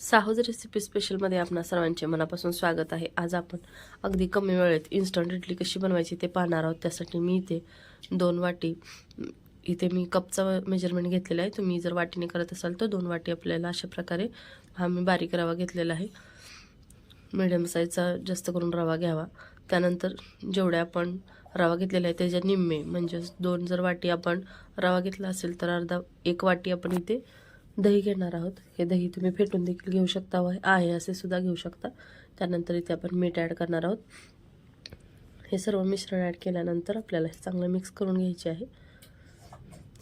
साहज recipe स्पेशलमध्ये आपणा सर्वांचे मनापासून स्वागत आहे. आज आपण अगदी कमी वेळेत इन्स्टंट इडली कशी बनवायची ते पाहणार आहोत. त्यासाठी मी इथे दोन वाटी इथे मी कपचा मेजरमेंट घेतलेला आहे. तुम्ही जर वाटीने करत असाल तर दोन वाटी आपल्याला अशा प्रकारे हा मी बारीक रवा घेतलेला आहे. मिडियम साईजचा जास्त करून रवा घ्यावा. त्यानंतर जेवढे आपण रवा घेतलेला आहे त्याच्या निम्मे म्हणजेच दोन जर वाटी आपण रवा घेतला असेल तर अर्धा एक वाटी आपण इथे दही घेणार आहोत. हे दही तुम्ही फेटून देखील घेऊ शकता व आहे असे सुद्धा घेऊ शकता. त्यानंतर इथे आपण मीठ ॲड करणार आहोत. हे सर्व मिश्रण ॲड केल्यानंतर आपल्याला हे चांगलं मिक्स करून घ्यायचे आहे.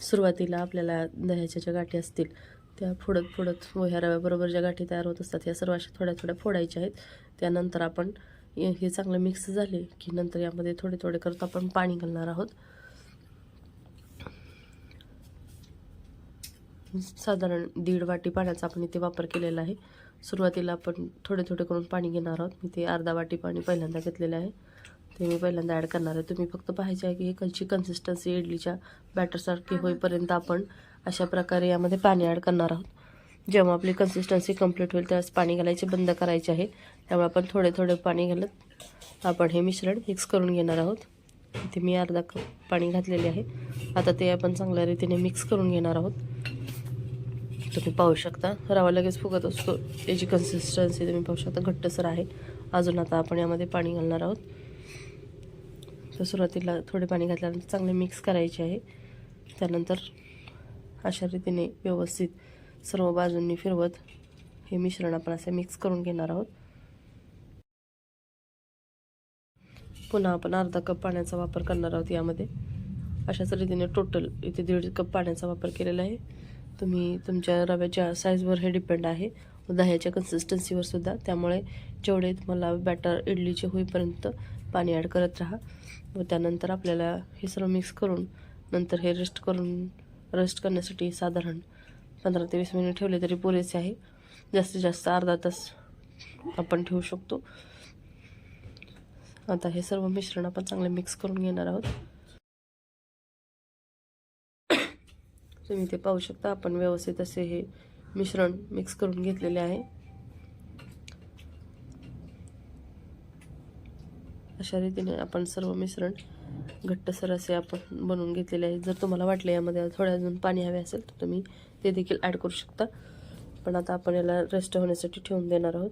सुरुवातीला आपल्याला दह्याच्या ज्या गाठी असतील त्या फोडत फोडत व ह्या रव्याबरोबर ज्या गाठी तयार होत असतात ह्या सर्व अशा थोड्या थोड्या फोडायच्या आहेत. त्यानंतर आपण हे हे चांगलं मिक्स झाले की नंतर यामध्ये थोडे थोडे करत आपण पाणी घालणार आहोत. साधारण दीड वाटी पाण्याचा आपण इथे वापर केलेला आहे. सुरुवातीला आपण थोडे थोडे करून पाणी घेणार आहोत. मी ते अर्धा वाटी पाणी पहिल्यांदा घेतलेलं आहे. ते मी पहिल्यांदा ॲड करणार आहे. तुम्ही फक्त पाहायचे आहे की कशी कन्सिस्टन्सी इडलीच्या बॅटरसारखी होईपर्यंत आपण अशा प्रकारे यामध्ये पाणी ॲड करणार आहोत. जेव्हा आपली कन्सिस्टन्सी कंप्लीट होईल त्यावेळेस पाणी घालायचे बंद करायचे आहे. त्यामुळे आपण थोडे थोडे पाणी घालत आपण हे मिश्रण मिक्स करून घेणार आहोत. इथे मी अर्धा कप पाणी घातलेले आहे. आता ते आपण चांगल्या रीतीने मिक्स करून घेणार आहोत. तुम्ही पाहू शकता. रवा लगेच फुगत असतो. याची कन्सिस्टन्सी तुम्ही पाहू शकता. घट्टसर आहे. अजून आता आपण यामध्ये पाणी घालणार आहोत. तर सुरुवातीला थोडे पाणी घातल्यानंतर चांगले मिक्स करायचे आहे. त्यानंतर अशा रीतीने व्यवस्थित सर्व बाजूंनी फिरवत हे मिश्रण आपण असे मिक्स करून घेणार आहोत. पुन्हा आपण अर्धा कप पाण्याचा वापर करणार आहोत यामध्ये. अशाच रीतीने टोटल इथे दीड कप पाण्याचा वापर केलेला आहे. तुम्ही तुमच्या रव्याच्या साईजवर हे डिपेंड आहे. दह्याच्या कन्सिस्टन्सीवर सुद्धा. त्यामुळे जेवढे तुम्हाला बॅटर इडलीचे होईपर्यंत पाणी ॲड करत राहा. व त्यानंतर आपल्याला हे सर्व मिक्स करून नंतर हे रेस्ट करून रेस्ट करण्यासाठी साधारण पंधरा ते वीस मिनिट ठेवले तरी पुरेसे आहे. जास्तीत जास्त अर्धा तास आपण ठेवू शकतो. आता हे सर्व मिश्रण आपण चांगले मिक्स करून घेणार आहोत. तुम्ही ते पाहू शकता. आपण व्यवस्थित असे हे मिश्रण मिक्स करून घेतलेले आहे. अशा रीतीने आपण सर्व मिश्रण घट्टसर असे आपण बनवून घेतलेले आहे. जर तुम्हाला वाटले यामध्ये थोडं अजून पाणी हवे असेल तर तुम्ही ते देखील ॲड करू शकता. पण आता आपण याला रेस्ट होण्यासाठी ठेवून देणार आहोत.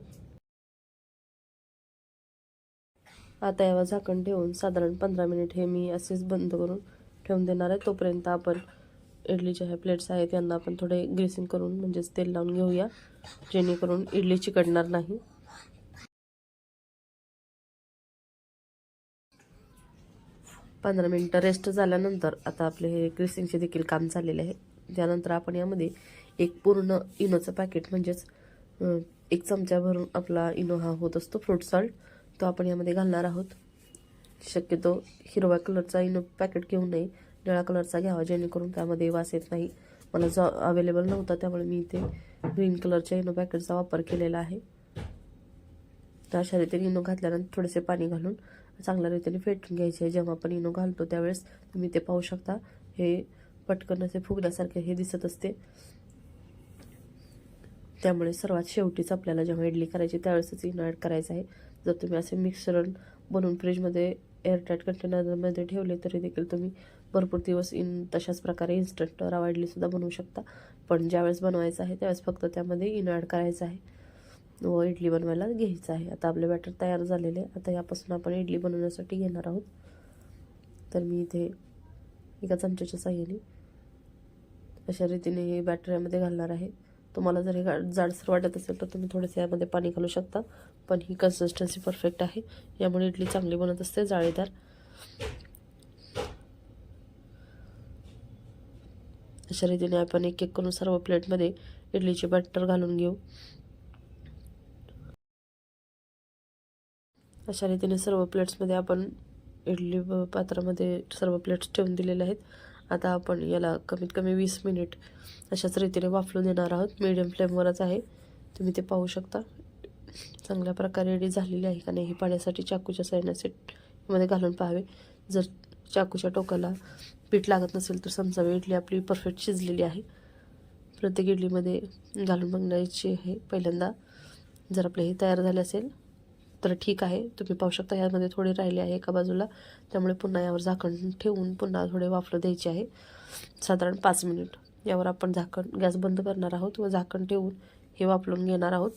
आता यावर झाकण ठेवून साधारण पंधरा मिनिट हे मी असेच बंद करून ठेवून देणार आहे. तोपर्यंत आपण इडलीच्या ह्या प्लेट्स आहेत यांना आपण थोडे ग्रेसिंग करून म्हणजेच तेल लावून घेऊया. जेणेकरून इडली चिकटणार नाही. पंधरा मिनटं रेस्ट झाल्यानंतर आता आपले हे ग्रेसिंगचे देखील काम झालेले आहे त्यानंतर आपण यामध्ये एक पूर्ण इनोचं पॅकेट म्हणजेच एक चमचा भरून आपला इनो हा होत असतो फ्रूट सॉल्ट तो आपण यामध्ये घालणार आहोत. शक्यतो हिरव्या कलरचा इनो पॅकेट घेऊ नये. निळा कलरचा घ्यावा जेणेकरून त्यामध्ये वास येत नाही. मला जो अवेलेबल नव्हता त्यामुळे मी इथे ग्रीन कलरच्या इनो पॅकेटचा वापर केलेला आहे. तर अशा रीतीने इनो घातल्यानंतर थोडेसे पाणी घालून चांगल्या रीतीने फेटून घ्यायचे. आहे जेव्हा आपण इनो घालतो त्यावेळेस तुम्ही ते पाहू शकता. हे पटकन असे फुगल्यासारखे हे दिसत असते. त्यामुळे सर्वात शेवटीच आपल्याला जेव्हा इडली करायची त्यावेळेसच इनो ॲड करायचं आहे. जर तुम्ही असे मिक्सरण बनवून फ्रीजमध्ये एअरटाईट कंटेनरमध्ये ठेवले तरी देखील तुम्ही भरपूर दिवस इन तशाच प्रकारे इन्स्टंट रवा इडलीसुद्धा बनवू शकता. पण ज्यावेळेस बनवायचं आहे त्यावेळेस फक्त त्यामध्ये इन ॲड करायचं आहे. व इडली बनवायला घ्यायचं आहे. आता आपले बॅटर तयार झालेले आहे. आता यापासून आपण इडली बनवण्यासाठी घेणार आहोत. तर मी इथे एका चमच्याच्या साह्याने अशा रीतीने हे बॅटर यामध्ये घालणार आहे. तुम्हाला जर हे जाडसर वाटत असेल तर तुम्ही थोडेसे यामध्ये पाणी घालू शकता. पण ही कन्सिस्टन्सी परफेक्ट आहे. यामुळे इडली चांगली बनत असते जाळीदार. अशा रीतीने आपण एक एक करून सर्व प्लेटमध्ये इडलीचे बॅटर घालून घेऊ. अशा रीतीने सर्व प्लेट्समध्ये आपण इडली पात्रामध्ये सर्व प्लेट्स ठेवून दिलेले आहेत. आता आपण याला कमीत कमी वीस मिनिट अशाच रीतीने वाफलून देणार आहोत. मीडियम फ्लेमवरच आहे. तुम्ही ते पाहू शकता. चांगल्या प्रकारे इडली झालेली आहे का नाही हे पाण्यासाठी चाकूच्या साईडने सेटमध्ये घालून पाहावे. जर चाकूच्या टोकाला पीठ लागत नसेल तर समजावे. इडली आपली परफेक्ट शिजलेली आहे. प्रत्येक इडलीमध्ये घालून बघण्याची आहे पहिल्यांदा. जर आपले हे तयार झाले असेल तर ठीक आहे. तुम्ही पाहू शकता यामध्ये थोडे राहिले आहे एका बाजूला. त्यामुळे पुन्हा यावर झाकण ठेवून पुन्हा थोडे वाफलं द्यायचे आहे. साधारण पाच मिनिट. यावर आपण झाकण गॅस बंद करणार आहोत व झाकण ठेवून हे वापरून घेणार आहोत.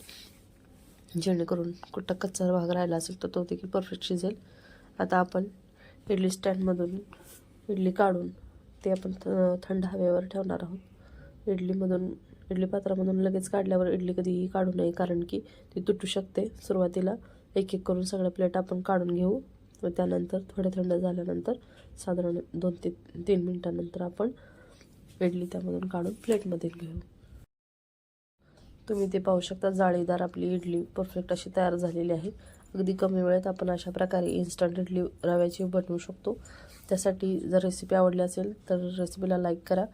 जेणेकरून कुठं कच्चा भाग राहिला असेल तर तो देखील परफेक्ट शिजेल. आता आपण इडली स्टँडमधून इडली काढून ते आपण थ- थंड हवेवर ठेवणार आहोत. इडलीमधून इडली पात्रामधून लगेच काढल्यावर इडली कधीही काढू नये कारण की ती तुटू शकते. सुरुवातीला एक एक करून सगळ्या प्लेट आपण काढून घेऊ. व त्यानंतर थोडे थंड झाल्यानंतर साधारण दोन ते तीन मिनटानंतर आपण इडली त्यामधून काढून प्लेटमध्ये घेऊ. तुम्ही ते पाहू शकता जाळीदार आपली इडली परफेक्ट अशी तयार झालेली आहे. अगदी कमी वेळेत आपण अशा प्रकारे इन्स्टंट इडली रव्याची बनवू शकतो. त्यासाठी जर रेसिपी आवडली असेल तर रेसिपीला लाईक करा.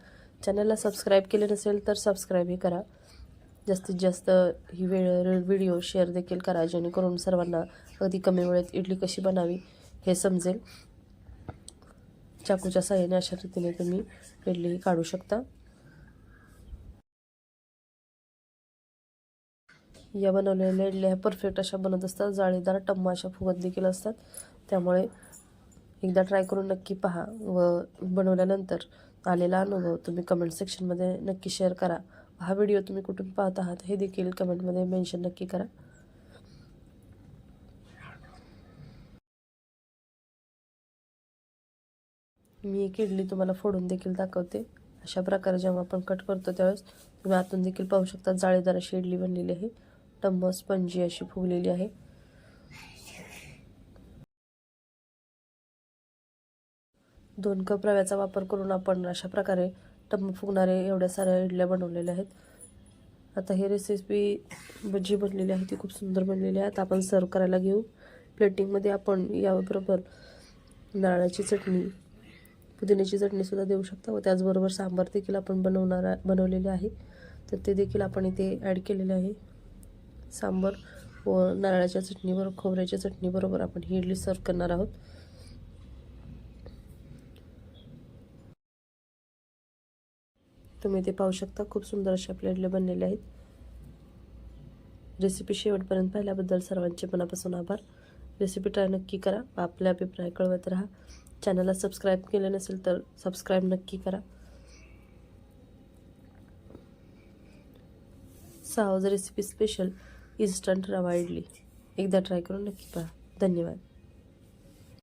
चॅनलला सबस्क्राईब केले नसेल तर सबस्क्राईबही करा. जास्तीत जास्त ही वेळ व्हिडिओ शेअर देखील करा जेणेकरून सर्वांना अगदी कमी वेळेत इडली कशी बनावी हे समजेल. चाकूच्या साह्याने अशा रीतीने तुम्ही इडली काढू शकता. या बनवलेल्या इडल्या ह्या परफेक्ट अशा बनत असतात. जाळीदार टम्मा अशा फुगत देखील असतात. त्यामुळे एकदा ट्राय करून नक्की पहा व बनवल्यानंतर आलेला अनुभव तुम्ही कमेंट सेक्शनमध्ये नक्की शेअर करा. हा व्हिडिओ तुम्ही कुठून पाहत आहात हे देखील कमेंटमध्ये मेन्शन नक्की करा. मी एक इडली तुम्हाला फोडून देखील दाखवते. अशा प्रकारे जेव्हा आपण कट करतो त्यावेळेस तुम्ही आतून देखील पाहू शकता जाळीदार अशी इडली बनलेली आहे. टम्म स्पंजी अशी फुगलेली आहे. दोन कप रव्याचा वापर करून आपण अशा प्रकारे टम फुगणारे एवढ्या साऱ्या इडल्या बनवलेल्या आहेत. आता ही रेसिपी जी बनलेली आहे ती खूप सुंदर बनलेली आहे. आता आपण सर्व करायला घेऊ. प्लेटिंगमध्ये आपण याबरोबर नारळाची चटणी पुदिन्याची चटणीसुद्धा देऊ शकता व त्याचबरोबर सांबार देखील आपण बनवणार बनवलेले आहे. तर ते देखील आपण इथे ॲड केलेले आहे. सांबार व नारळाच्या चटणीबरोबर खोबऱ्याच्या चटणीबरोबर आपण ही इडली सर्व करणार आहोत. तुम्ही ते पाहू शकता. खूप सुंदर अशा आपल्या इडल्या बनलेल्या आहेत. रेसिपी शेवटपर्यंत पाहिल्याबद्दल सर्वांचे मनापासून आभार. रेसिपी ट्राय नक्की करा. व अभिप्राय कळवत राहा. चॅनलला सबस्क्राईब केलं नसेल तर सबस्क्राईब नक्की करा. सावज रेसिपी स्पेशल इन्स्टंट रवा इडली. एकदा ट्राय करून नक्की पहा. धन्यवाद.